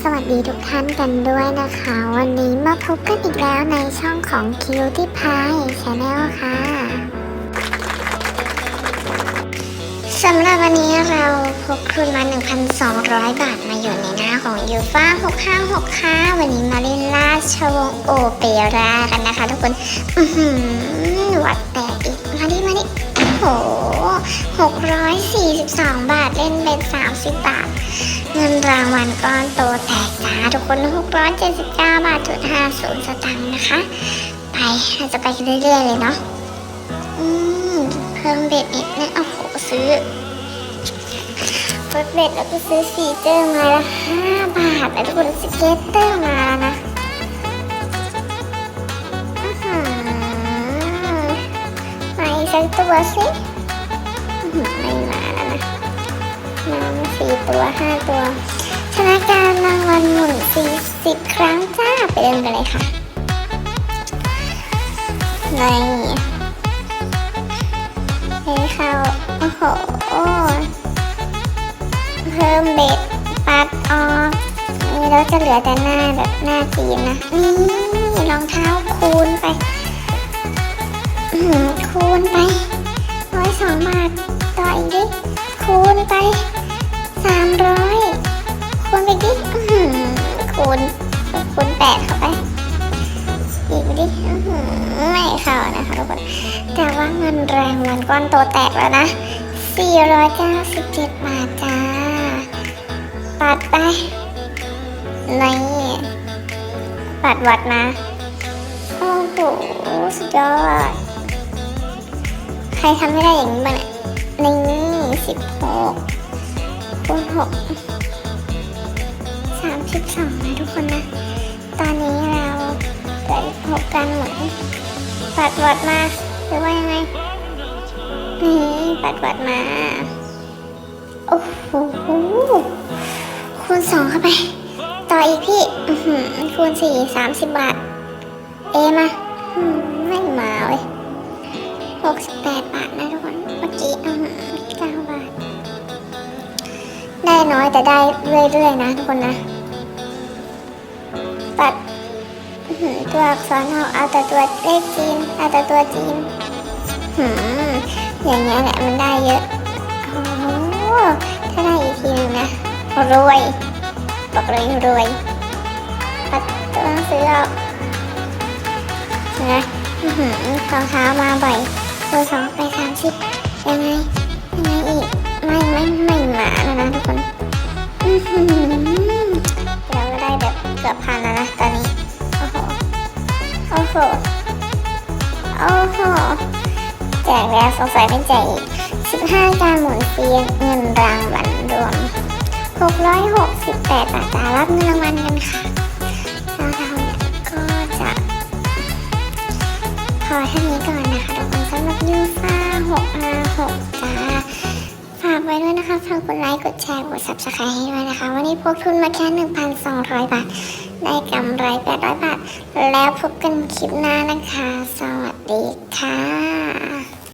สวัสดีทุกท่านกันด้วยนะคะ วันนี้มาพบกันอีกแล้วในช่องของ Cutie Pie Channel ค่ะสำหรับวันนี้เราพกทุนมา 1,200 บาทมาอยู่ในหน้าของยูฟ่า656ค่ะวันนี้มาเล่นราชวงศ์โอเปร่ากันนะคะทุกคนอือหือวัดแตกอีก มาดิ มาดิ โอ้โห 642 บาทเล่นเป็น 30 บาท เงินรางวัลก้อนโตแตกจ้าทุกคน679 บาทจุด50สตางค์นะคะ ไปเราจะไปเรื่อยๆเลยเนาะอืมเพิ่มเบ็ดอีกนะโอ้โหซื้อเปิดเบ็ดแล้วก็ซื้อฟีเจอร์มาละ5บาทแล้วทุกคนสเก็ตเตอร์มาแล้วนะอื้อหือมาอีกสักตัวสิไม่มาแล้วนะน้ำ สี่ตัวห้าตัว ชนะการรางวัลหมุนสี่สิบครั้งจ้า ไปเล่นกันเลยค่ะในเฮ้เขาโอ้โห เพิ่มเบ็ดปัดออกนี่เราจะเหลือแต่หน้าแบบหน้าจีนนะ นี่รองเท้าคูณไปคูณไปร้อยสองบาทต่ออีกดิคูณไป คูณคูณแปดเข้าไปอีกดิไม่เข้านะคะทุกคน แต่ว่าเงินแรงวันก้อนโตแตกแล้วนะ 497 บาทจ้า ปัดไปนี่ปัดวัดมา โอ้โห สุดยอด ใครทำไม่ได้อย่างนี้บ้างเนี่ยนี่สิบหกคูณหก สามสิบสองนะทุกคนนะ ตอนนี้เราเหลืออีกหกการหมุนปัดวัดมาหรือว่ายังไง นี่ปัดวัดมา โอ้โหคูณสองเข้าไป ต่ออีกพี่คูณสี่สามสิบบาท เอมาอืมไม่มาเว้ยหกสิบแปดบาทนะทุกคน เมื่อกี้อื้อหือเก้าบาท ได้น้อยแต่ได้เรื่อยๆนะทุกคนนะ ตัวอักษรเอาเอาแต่ตัวเลขจีนเอาแต่ตัวจีนหืมอย่างเงี้ยแหละมันได้เยอะโอ้โหถ้าได้อีกทีนึงนะรวยบอกเลยรวยตัดตัวหนังสือออกนะอื้อหือรองเท้ามาบ่อยตัวสองไปสามสิบยังไงยังไงอีกไม่ไม่ไม่หมาแล้วนะทุกคน โอ้โหโอ้โหแจกแล้วสงสัยไม่แจกอีก 15 การหมุนฟรีเงินรางวัลรวม 668 บาทจะรับเงินรางวัลกันค่ะเราเนี่ยก็จะพอเท่านี้ก่อนนะคะทุกคนสำหรับยูฟ่า656จ้าฝากไว้ด้วยนะคะฝากกดไลค์ กดแชร์ กด subscribe ให้ด้วยนะคะ วันนี้พกทุนมาแค่ 1,200 บาท ได้กำไร800 แล้วพบกันคลิปหน้านะคะ สวัสดีค่ะ